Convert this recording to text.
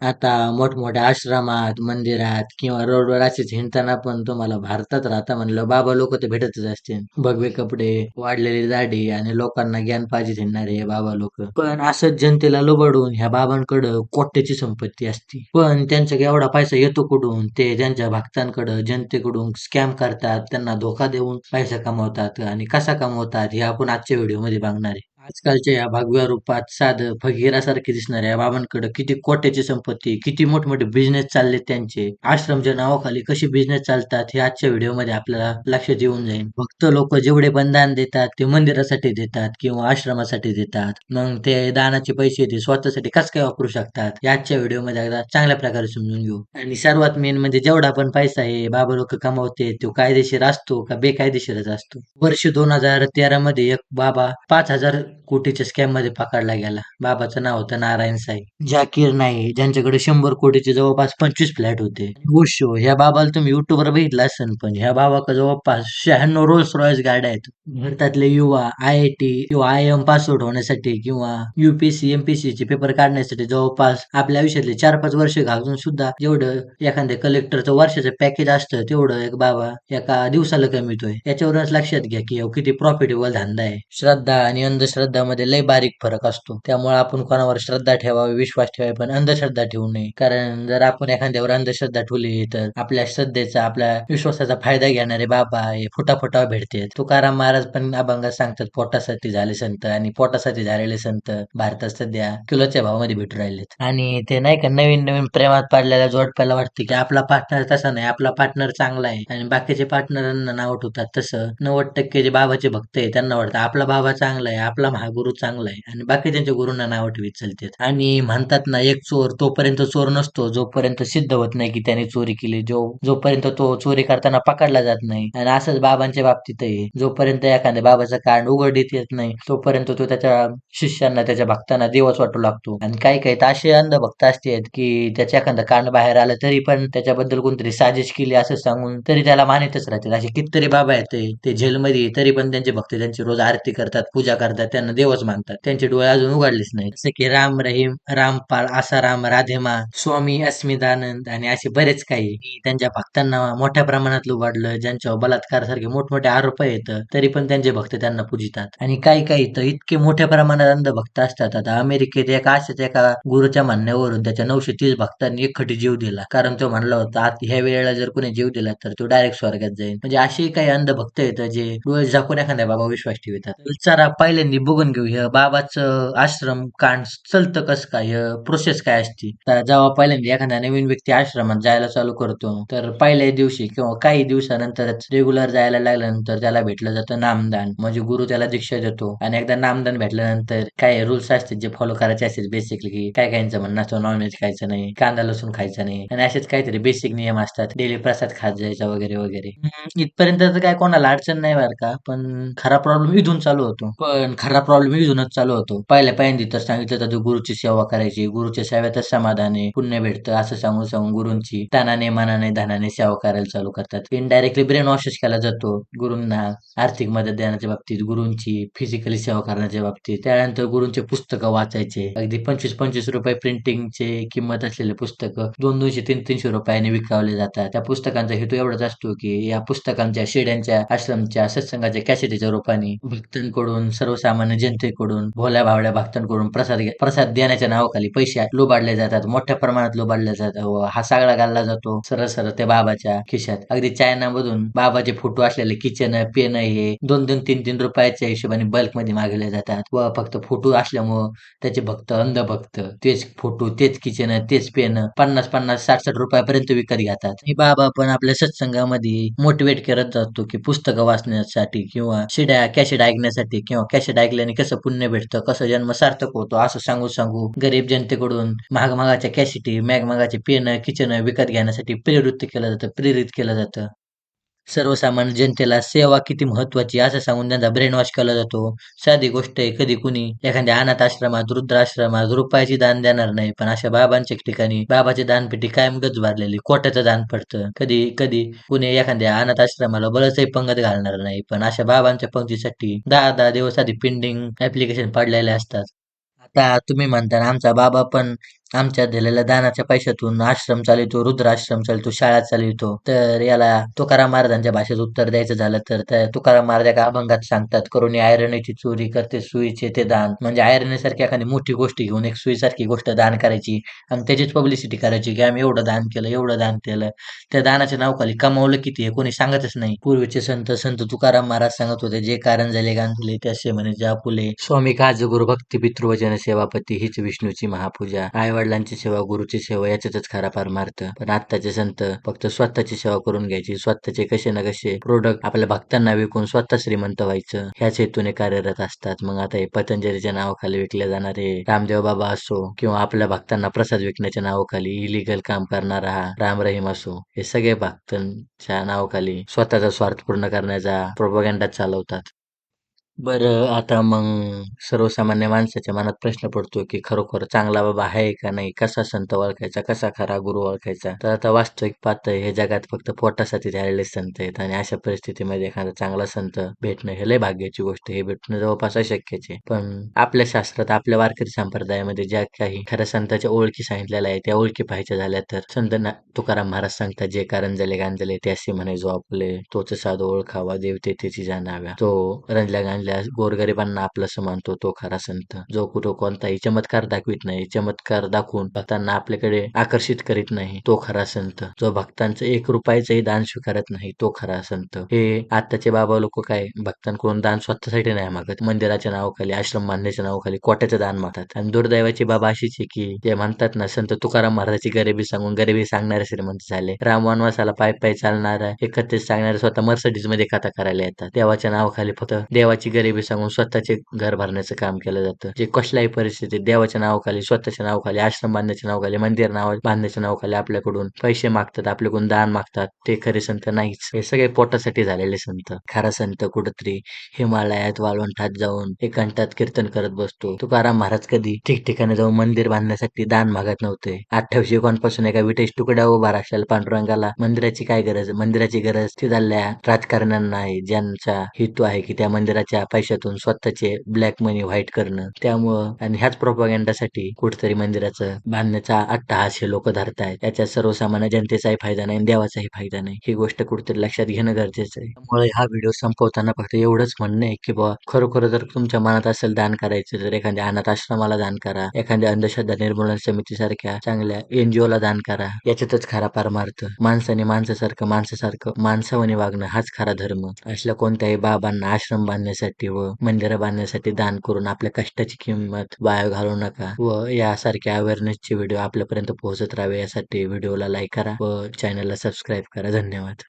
आता मोठमोठ्या आश्रमात, मंदिरात किंवा रोडवर असेच हिंडताना पण तुम्हाला भारतात राहता म्हणलं बाबा लोक तर भेटतच असतील. भगवे कपडे, वाढलेली दाढी आणि लोकांना ज्ञान पाहिजे हिंडणारे हे बाबा लोक. पण असंच जनतेला लुबडून ह्या बाबांकडं कोट्याची संपत्ती असते. पण त्यांचा एवढा पैसा येतो कुठून? ते त्यांच्या भक्तांकडं, जनतेकडून स्कॅम करतात, त्यांना धोका देऊन पैसा कमवतात आणि कसा कमवतात हे आपण आजच्या व्हिडिओमध्ये बघणार आहे. आजकालच्या या भागव्या रूपात साधं फकीरासारखे दिसणाऱ्या बाबांकडे किती कोट्याची संपत्ती, किती मोठमोठे बिझनेस चाललेत त्यांचे, आश्रमच्या नावाखाली कसे बिझनेस चालतात हे आजच्या व्हिडिओमध्ये आपल्याला लक्षात येऊन जाईल. फक्त लोक जेवढे पण दान देतात ते मंदिरासाठी देतात किंवा आश्रमासाठी देतात. मग ते दानाचे पैसे ते स्वतःसाठी कसं काय वापरू शकतात हे आजच्या व्हिडिओमध्ये एकदा चांगल्या प्रकारे समजून घेऊ. आणि सर्वात मेन म्हणजे जेवढा पण पैसा आहे बाबा लोक कमावते तो कायदेशीर असतो का बेकायदेशीरच असतो. वर्ष दोन हजार तेरा मध्ये एक बाबा पाच हजार कोटीच्या स्कॅममध्ये पकडला गेला. बाबाचं नाव होतं नारायण साई. जाकीर नाही ज्यांच्याकडे शंभर कोटीचे जवळपास पंचवीस फ्लॅट होते. ओशो ह्या बाबाला तुम्ही युट्यूबवर बघितलं असेल पण ह्या बाबाकडे जवळपास शहाण्णव रोल्स रॉयस गाड्या आहेत. भारतातले युवा आय आय टी किंवा आय एम पासआउट होण्यासाठी किंवा युपीएससी एमपीएससी चे पेपर काढण्यासाठी जवळपास आपल्या आयुष्यातले चार पाच वर्ष घालून सुद्धा जेवढं एखाद्या कलेक्टरचं वर्षाचं पॅकेज असतं तेवढं एक बाबा एका दिवसाला कमीतोय. याच्यावरूनच लक्षात घ्या की किती प्रॉफिटेबल धंदा आहे. श्रद्धा आणि अंधश्रद्धा अंधश्रद्धामध्ये लय बारीक फरक असतो. त्यामुळे आपण कोणावर श्रद्धा ठेवावी, विश्वास ठेवावी पण अंधश्रद्धा ठेवू नये. कारण जर आपण एखाद्यावर अंधश्रद्धा ठेवली तर आपल्या श्रद्धेचा, आपल्या विश्वासाचा फायदा घेणारे बाबा हे फुटाफुटावर भेटतात. तुकाराम महाराज पण अभंगात सांगतात पोटासाठी झाले संत आणि पोटासाठी झालेले संत भारतात सध्या किलोच्या भावामध्ये भेटू राहिलेत. आणि ते नाही का नवीन नवीन प्रेमात पडलेल्या जोडप्याला वाटते की आपला पार्टनर तसा नाही, आपला पार्टनर चांगला आहे आणि बाकीचे पार्टनरांना नाव ठेवतात तसं नव्वद टक्के जे बाबाचे भक्त आहे त्यांना वाटतं आपला बाबा चांगला आहे, आपला हा गुरु चांगला आहे आणि बाकीच्यांच्या गुरुंना नाव ठेवीत चालतात. आणि म्हणतात ना एक चोर तोपर्यंत चोर नसतो जोपर्यंत सिद्ध होत नाही की त्याने चोरी केली. जो जोपर्यंत तो चोरी करताना पकडला जात नाही आणि असंच बाबांच्या बाबतीत आहे. जोपर्यंत एखाद्या बाबाचं कांड उघडीत येत नाही तोपर्यंत तो त्याच्या शिष्यांना, त्याच्या भक्तांना देवच वाटू लागतो. आणि काही काही तर असे अंधभक्त असतात की त्याच्या एखादं कांड बाहेर आलं तरी पण त्याच्याबद्दल कोणतरी साजिश केली असं सांगून तरी त्याला मानितच राहतात. असे कितीतरी बाबा आहेत ते ते जेलमध्ये तरी पण त्यांचे भक्त त्यांची रोज आरती करतात, पूजा करतात, त्यांना देवच मानतात. त्यांचे डोळे अजून उघडलेच नाही जसे की राम रहीम, रामपाल, आसाराम, राधेमा, स्वामी अस्मितानंद आणि असे बरेच काही त्यांच्या भक्तांना मोठ्या प्रमाणात लुबाडलं, ज्यांच्यावर बलात्कारासारखे मोठमोठे आरोप येत तरी पण त्यांचे भक्त त्यांना पूजितात. आणि काही काही तर इतके मोठ्या प्रमाणात अंधभक्त असतात. आता अमेरिकेत एका अशाच एका गुरुच्या म्हणण्यावरून त्याच्या नऊशे तीस भक्तांनी एकखटी जीव दिला. कारण तो म्हणला होता आत ह्या वेळेला जर कोणी जीव दिला तर तो डायरेक्ट स्वर्गात जाईल. म्हणजे असे काही अंधभक्त आहेत जे डोळे झाकून एखाद्या बाबा विश्वास ठेवतात. चला पहिल्यांदा बघून घेऊ बाबाचं आश्रम कांड चलतं कसं काय, प्रोसेस काय असते. तर जेव्हा पहिल्यांदा एखादा नवीन व्यक्ती आश्रमात जायला चालू करतो तर पहिल्या दिवशी किंवा काही दिवसानंतरच रेग्युलर जायला लागल्यानंतर त्याला भेटलं जातं नामदान. म्हणजे गुरु त्याला दीक्षा देतो आणि एकदा नामदान भेटल्यानंतर काय रुल्स असतात जे फॉलो करायचे असतात बेसिकली काय खायचं म्हणणं असतं नॉनव्हेज खायचं नाही, कांदा लसूण खायचा नाही आणि असेच काहीतरी बेसिक नियम असतात. डेली प्रसाद खात जायचा वगैरे वगैरे. इथपर्यंत तर काय कोणाला अडचण नाही बरं का पण खरा प्रॉब्लेम इथून चालू होतो. पण खरा प्रॉब्लेम इथूनच चालू होतो. पहिल्या पहिल्यांदा तर सांगितलं जातं गुरुची सेवा करायची, गुरुच्या सेवेतच समाधान आहे, पुण्य भेटतं असं सांगून सांगून गुरुंची तानाने मानाने धनाने सेवा करायला चालू करतात. इनडायरेक्टली ब्रेन वॉशच केला जातो गुरुंना आर्थिक मदत देण्याच्या बाबतीत, गुरुंची फिजिकली सेवा करण्याच्या बाबतीत. त्यानंतर गुरुंचे पुस्तकं वाचायचे. अगदी पंचवीस पंचवीस रुपये प्रिंटिंगचे किंमत असलेले पुस्तकं दोन दोनशे तीन तीनशे रुपयाने विकावले जातात. त्या पुस्तकांचा हेतू एवढाच असतो की या पुस्तकांच्या शेड्यांच्या आश्रमच्या सत्संगाच्या कॅसेटीच्या रूपाने भक्तांकडून सर्वसामान्य जनतेकडून भोल्या भावड्या भक्तांकडून प्रसाद घे- प्रसाद देण्याच्या नावाखाली पैसे लुबाडले जातात. मोठ्या प्रमाणात लुबाडले जातात व हा सगळा घालला जातो सरळ सरळ त्या बाबाच्या खिशात. अगदी चायनामधून बाबाचे फोटो असलेले किचन पेन हे दोन दोन तीन तीन रुपयाच्या हिशोबाने बल्कमध्ये मागवले जातात व फक्त फोटो असल्यामुळं त्याचे भक्त अंध भक्त तेच फोटो तेच किचन तेच पेन पन्नास पन्नास साठ साठ रुपयापर्यंत विकत घेतात. हे बाबा पण आपल्या सत्संगामध्ये मोटिवेट करत जातो की पुस्तकं वाचण्यासाठी किंवा शिड्या कॅशेट ऐकण्यासाठी किंवा कॅशेट ऐक लागल्याने कसं पुण्य भेटतं, कसं जन्म सार्थक होतो असं सांगू सांगू गरीब जनतेकडून महागमागाच्या कॅसिटी मॅगमागाचे पेन, किचन विकत घेण्यासाठी प्रवृत्त केलं जातं, प्रेरित केलं जातं. सर्वसामान्य जनतेला सेवा किती महत्वाची असं सांगून त्यांचा ब्रेन वॉश केला जातो. साधी गोष्ट आहे कधी कुणी एखाद्या अनाथ आश्रमात, रुद्राश्रमात रुपयाची दान देणार नाही. पण अशा बाबांच्या ठिकाणी बाबाची दानपेटी कायम गज भरलेली. कोट्याचं दान पडतं. कधी कधी कुणी एखाद्या अनाथ आश्रमाला बळचही पंगत घालणार नाही. पण अशा बाबांच्या पंक्तीसाठी दहा दहा दिवस आधी पेंडिंग ऍप्लिकेशन पडलेले असतात. आता तुम्ही म्हणता आमचा बाबा पण आमच्या दिलेल्या दानाच्या पैशातून आश्रम चालवतो रुद्राश्रम आश्रम चालतो शाळा चालवितो. तर याला तुकाराम महाराजांच्या भाषेत उत्तर द्यायचं झालं तर तुकाराम महाराज एका अभंगात सांगतात करून आयरणीची चोरी करते सुईचे ते दान. म्हणजे आयरणीसारखी एखादी मोठी गोष्ट घेऊन एक सुईसारखी गोष्ट दान करायची आणि त्याचीच पब्लिसिटी करायची की आम्ही एवढं दान केलं एवढं दान केलं. त्या दानाच्या नावखाली कमावलं किती हे कोणी सांगतच नाही. पूर्वीचे संत संत तुकाराम महाराज सांगत होते जे कारण झाले गांजले त्यासे म्हणे जा फुले. स्वामी काजगुरु भक्ती पितृवचन सेवापती हीच विष्णूची महापूजा. आई वडिलांची सेवा गुरुची सेवा याच्यातच खरा परमार्थ पण आत्ताचे संत फक्त स्वतःची सेवा करून घ्यायची. स्वतःचे कसे ना कसे प्रोडक्ट आपल्या भक्तांना विकून स्वतः श्रीमंत व्हायचं. ह्याच हेतूने कार्यरत असतात. मग आता हे पतंजलीच्या नावाखाली विकले जाणारे रामदेव बाबा असो किंवा आपल्या भक्तांना प्रसाद विकण्याच्या नावाखाली इलिगल काम करणारा हा राम रहीम असो हे सगळे भक्तांच्या नावाखाली स्वतःचा स्वार्थ पूर्ण करण्याचा प्रोपगँडा चालवतात. बरं आता मग सर्वसामान्य माणसाच्या मनात प्रश्न पडतो की खरोखर चांगला बाबा आहे का नाही? कसा संत ओळखायचा? कसा खरा गुरु ओळखायचा? तर आता वास्तविक पातळ हे जगात फक्त पोटासाठी झालेले संत आहेत आणि अशा परिस्थितीमध्ये एखादा चांगला संत भेटणं हे लय भाग्याची गोष्ट हे भेटणं जवळपास अशक्यच आहे. पण आपल्या शास्त्रात आपल्या वारकरी संप्रदायामध्ये ज्या काही खऱ्या संतांच्या ओळखी सांगितलेल्या आहेत त्या ओळखी पाहायच्या झाल्या तर संत ना- तुकाराम महाराज सांगतात जे कारंजले गांजले त्याशी म्हणे जो आपले तोच साधू ओळखावा देवते त्याची जाणाव्या. तो रंजल्या आपल्या गोरगरिबांना आपलास मानतो तो खरा संत. जो कुठं कोणताही चमत्कार दाखवित नाही चमत्कार दाखवून भक्तांना आपल्याकडे आकर्षित करीत नाही तो खरा संत. जो भक्तांचं एक रुपयाचंही दान स्वीकारत नाही तो खरा संत. हे आताचे बाबा लोक काय? भक्तांकडून दान स्वतःसाठी नाही मागत. मंदिराच्या नावाखाली आश्रम बांधण्याच्या नावाखाली कोट्याचं दान मागतात. आणि दुर्दैवाची बाबा अशीच आहे की ते म्हणतात ना संत तुकाराम महाराजाची गरिबी सांगून गरिबी सांगणारे श्रीमंत झाले. राम वनवासाला पाय पाय चालणार एकत्रित सांगणारे स्वतः मर्सडीजमध्ये कथा करायला येतात. देवाच्या नावाखाली फक्त देवाची गरिबी सांगून स्वतःचे घर भरण्याचं काम केलं जातं. जे कसल्याही परिस्थितीत देवाच्या नावाखाली स्वतःच्या नावाखाली आश्रम बांधण्याच्या नावाखाली मंदिर नाव बांधण्याच्या नावाखाली आपल्याकडून पैसे मागतात आपल्याकडून दान मागतात. ते खरे संत नाहीच. हे सगळे पोटासाठी झालेले संत. खरा संत कुठतरी हिमालयात वाळवंटात जाऊन एकांतात कीर्तन करत बसतो. तुकाराम महाराज कधी ठिकठिकाणी जाऊन मंदिर बांधण्यासाठी दान मागत नव्हते. अठ्ठावीस एकोणपासून एका विटेश तुकड्या उभा राहशाल पांडुरंगाला मंदिराची काय गरज? मंदिराची गरज ती झाल्या राजकारण्यांना आहे ज्यांचा हेतू आहे की त्या मंदिराच्या पैशातून स्वतःचे ब्लॅक मनी व्हाईट करणं त्यामुळं आणि ह्याच प्रोपागेंडासाठी कुठतरी मंदिराचं बांधण्याचा अट्टहास हे लोक धरतायत. याच्यात सर्वसामान्य जनतेचाही फायदा नाही आणि देवाचाही फायदा नाही. ही गोष्ट कुठतरी लक्षात घेणं गरजेचं आहे. त्यामुळे हा व्हिडिओ संपवताना फक्त एवढंच म्हणणं आहे की बाबा खरोखर जर तुमच्या मनात असेल दान करायचं तर एखाद्या अनाथ आश्रमाला दान करा एखाद्या अंधश्रद्धा निर्मूलन समितीसारख्या चांगल्या एनजीओ ला दान करा. याच्यातच खरा परमार्थ माणसाने माणसासारखं माणसासारखं माणसावाने वागणं हाच खरा धर्म. असल्या कोणत्याही बाबांना आश्रम बांधण्यासाठी व मंदिरं बांधण्यासाठी दान करून आपल्या कष्टाची किंमत वाया घालू नका व यासारख्या अवेअरनेसचे व्हिडिओ आपल्यापर्यंत पोहोचत राहावे यासाठी व्हिडिओला लाईक करा व चॅनलला सबस्क्राईब करा. धन्यवाद.